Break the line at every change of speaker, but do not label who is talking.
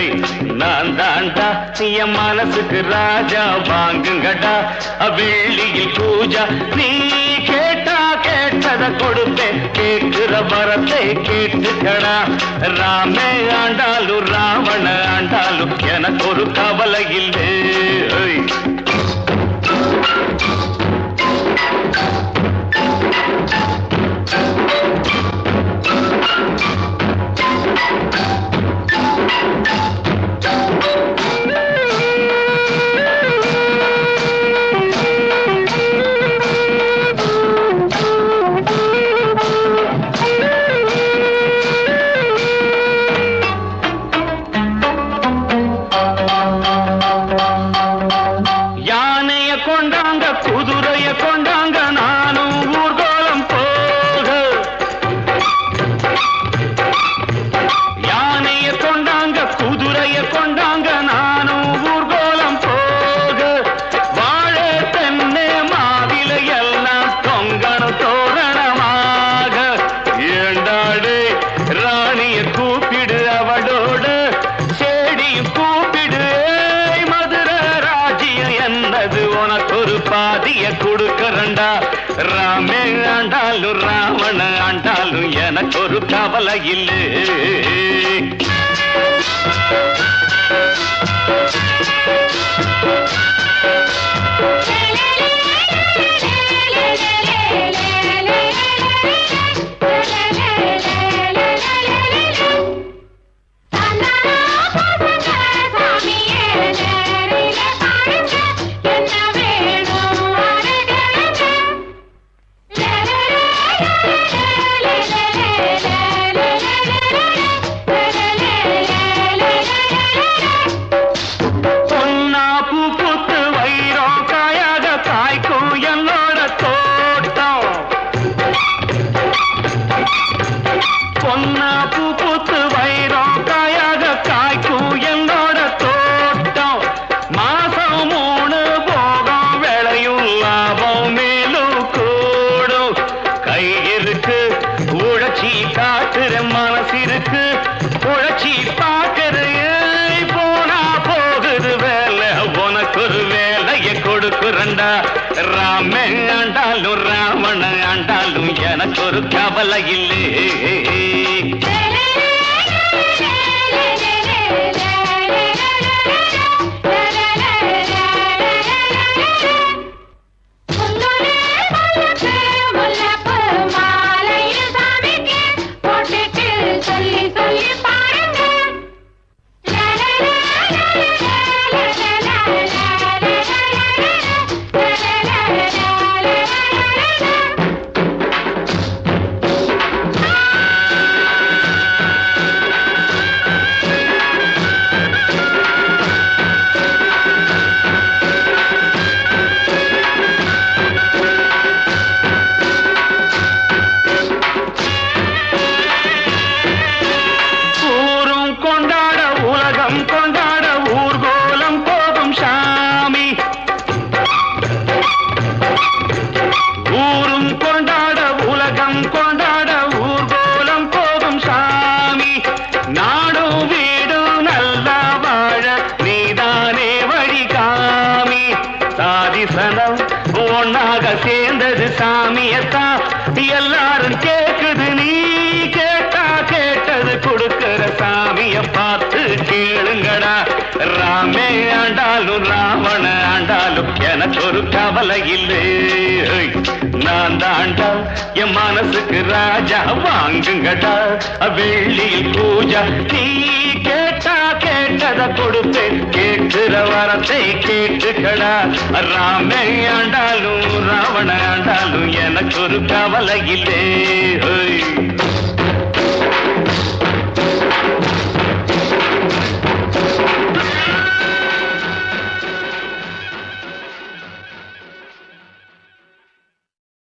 High, நான் தாண்டா என் மனசுக்கு ராஜா வாங்குங்கடா வெள்ளியில் பூஜா. நீ கேட்டா கேட்டத கொடுப்பேன் கேட்கிற வரத்தை கேட்டுக்கடா. ராமே ஆண்டாலும் ராவண ஆண்டாலும் எனக்கு ஒரு கவலை இல்லை. அது உனக்கு ஒரு பாதிய கொடுக்கறண்டா. ராமே ஆண்டாலும் ராவண ஆண்டாலும் எனக்கு ஒரு கவலை இல்லை. உழைச்சி காட்டுற மனசு இருக்கு உழைச்சி பார்க்கிற போனா போகுது வேலை. உனக்கு ஒரு வேலையை கொடுக்குறண்டா ராமன் ஆண்டாலும் ராவண ஆண்டாலும் எனக்கு ஒரு கவலை இல்லை. கேட்டா எல்லாரும் கேக்குது நீ கேட்டா கேட்டது கொடுக்கிற சாமிய பார்த்து கேளுங்கடா. ராமே ஆண்டாலும் ராவண ஆண்டாலும் எனக்கு ஒரு கவலை இல்லை. நான் தாண்டா என் மனசுக்கு ராஜா வாங்குங்கடா. வெள்ளியில் பூஜா நீ கேட்டா கதை கொடுப்பேன் கேட்கிற வரத்தை கேட்டுக்கடா ராமே ஆண்டாலும் ராவண ஆண்டாலும் எனக்கு ஒரு கவலை இல்லை.